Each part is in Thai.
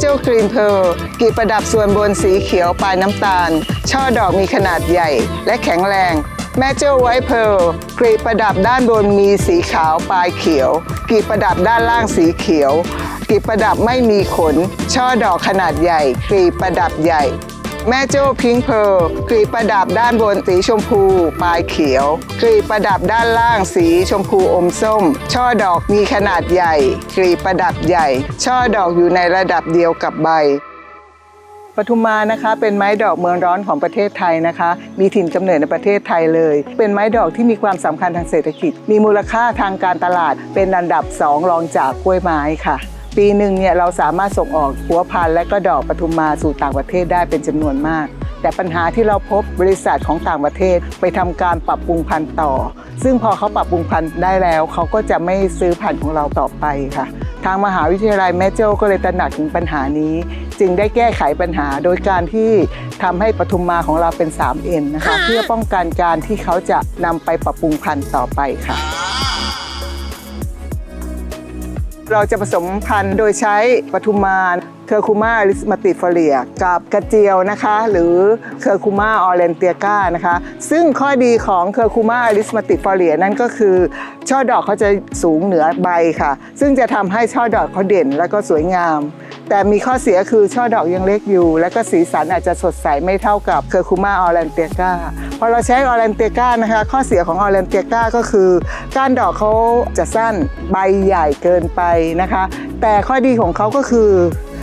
เจ้ากรีนเพลกลีบประดับส่วนบนสีเขียวปลายน้ำตาล ช่อดอกมีขนาดใหญ่และแข็งแรง แม่เจ้าไวท์เพลกลีบประดับด้านบนมีสีขาวปลายเขียวกีบประดับด้านล่างสีเขียวกีบประดับไม่มีขน ช่อดอกขนาดใหญ่กีบประดับใหญ่ แม่โจ้พิงเพร์ลกลีบประดับด้านบนสีชมพูปลายเขียวกลีบประดับด้านล่างสีชมพูอมส้ม ช่อดอกมีขนาดใหญ่กลีบประดับใหญ่ ช่อดอกอยู่ในระดับเดียวกับใบปทุมมานะคะเป็นไม้ดอกเมืองร้อนของประเทศไทยนะคะ มีถิ่นกำเนิดในประเทศไทยเลย เป็นไม้ดอกที่มีความสำคัญทางเศรษฐกิจ มีมูลค่าทางการตลาดเป็นอันดับสองรองจากกล้วยไม้ค่ะ ปีหนึ่งเนี่ยเราสามารถส่งออกหัวพันธุ์และก็ดอกปทุมมาสู่ต่างประเทศได้เป็นจำนวนมาก แต่ปัญหาที่เราพบบริษัทของต่างประเทศไปทำการปรับปรุงพันธุ์ต่อ ซึ่งพอเขาปรับปรุงพันธุ์ได้แล้ว เขาก็จะไม่ซื้อพันธุ์ของเราต่อไปค่ะ ทางมหาวิทยาลัยแม่โจ้ก็เลยตระหนักถึงปัญหานี้ จึงได้แก้ไขปัญหาโดยการที่ทำให้ปทุมมาของเราเป็น 3N นะคะ เพื่อป้องกันการที่เขาจะนำไปปรับปรุงพันธุ์ต่อไปค่ะ เราจะผสมพันธุ์โดยใช้ปทุมานเคอร์คูมาลิสมาติฟอเลียกับกระเจียวนะคะ หรือเคอร์คูมาออเรนเตียก้านะคะ ซึ่งข้อดีของเคอร์คูมาลิสมาติฟอเลียนั่นก็คือ ช่อดอกเขาจะสูงเหนือใบค่ะ ซึ่งจะทำให้ช่อดอกเขาเด่นและก็สวยงาม แต่มีข้อเสียคือช่อดอกยังเล็กอยู่ และก็สีสันอาจจะสดใสไม่เท่ากับเคอร์คูมาออเรนเตียกาพอเราใช้ออเรนเตียกานะคะ ข้อเสียของออเรนเตียกาก็คือก้านดอกเขาจะสั้นใบใหญ่เกินไปนะคะ แต่ข้อดีของเขาก็คือ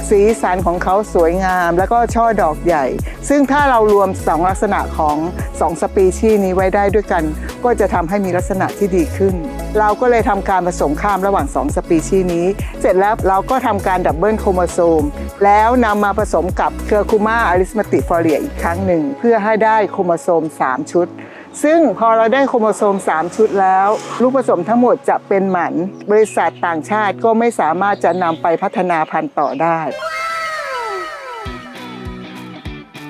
สีสันของเขาสวยงาม แล้วก็ช่อดอกใหญ่ ซึ่งถ้าเรารวม 2 ลักษณะของ 2 สปีชีส์นี้ไว้ได้ด้วยกัน ก็จะทำให้มีลักษณะที่ดีขึ้น เราก็เลยทำการผสมข้ามระหว่าง 2 สปีชีส์นี้ เสร็จแล้วเราก็ทำการดับเบิลโครโมโซม แล้วนำมาผสมกับเคอร์คูมาอริสมาติฟอเรียอีกครั้งหนึ่ง เพื่อให้ได้โครโมโซม 3 ชุดซึ่งพอเราได้โครโมโซม 3 ชุดแล้ว ลูกผสมทั้งหมดจะเป็นหมัน บริษัทต่างชาติก็ไม่สามารถจะนำไปพัฒนาพันธุ์ต่อได้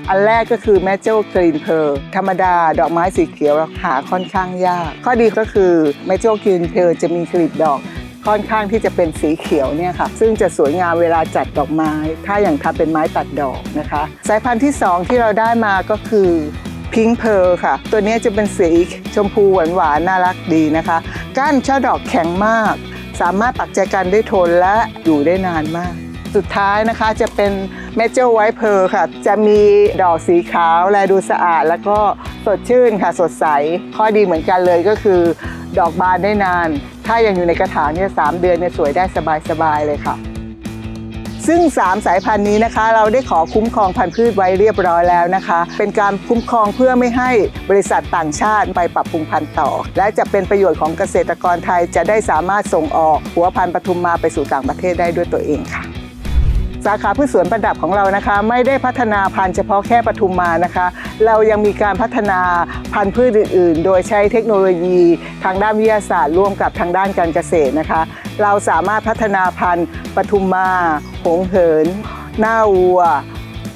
อันแรกก็คือแม่เจ l กรีนเพ r ธรรมดาดอกไม้สีเขียวหาค่อนข้างยาก ข้อดีก็คือแม่เจ l กรีนเพ r จะมีกลีบดอกค่อนข้างที่จะเป็นสีเขียวเนี่ยค่ะ ซึ่งจะสวยงามเวลาจัดดอกไม้ ถ้าอย่างทำเป็นไม้ตัดดอกนะคะ สายพันธุ์ที่ 2 ที่เราได้มาก็คือพิงเพ r ค่ะ ตัวนี้จะเป็นสีชมพูหวานหวานๆน่ารักดีนะคะ ก้านช่อดอกแข็งมาก สามารถปักใจกันได้ทนและอยู่ได้นานมาก สุดท้ายนะคะจะเป็นเมเจ l ไวท์เพ r ค่ะ จะมีดอกสีขาวแลดูสะอาด แล้วก็สดชื่นค่ะสดใส ข้อดีเหมือนกันเลยก็คือ ดอกบานได้นาน ถ้ายังอยู่ในกระถางเนี่ยสามเดือนเนี่ยสวยได้สบายๆเลยค่ะซึ่ง 3 สายพันธุ์นี้นะคะ เราได้ขอคุ้มครองพันธุ์พืชไว้เรียบร้อยแล้วนะคะ เป็นการคุ้มครองเพื่อไม่ให้บริษัทต่างชาติไปปรับปรุงพันธุ์ต่อ และจะเป็นประโยชน์ของเกษตรกรไทยจะได้สามารถส่งออกหัวพันธุ์ปทุมมาไปสู่ต่างประเทศได้ด้วยตัวเองค่ะ สาขาพืชสวนประดับของเรานะคะ ไม่ได้พัฒนาพันธุ์เฉพาะแค่ปทุมมานะคะ เรายังมีการพัฒนาพันธุ์พืชอื่นๆ โดยใช้เทคโนโลยีทางด้านวิทยาศาสตร์ร่วมกับทางด้านการเกษตรนะคะ เราสามารถพัฒนาพันธุ์ปทุมมาหงเหิน หน้าวัว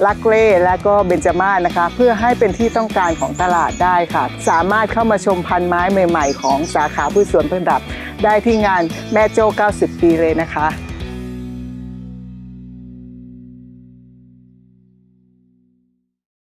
ลักเล่และก็เบญจมาศนะคะ เพื่อให้เป็นที่ต้องการของตลาดได้ค่ะ สามารถเข้ามาชมพันธุ์ไม้ใหม่ ๆ ของสาขาพืชสวนประดับ ได้ที่งานแม่โจ้ 90 ปีเลยนะคะ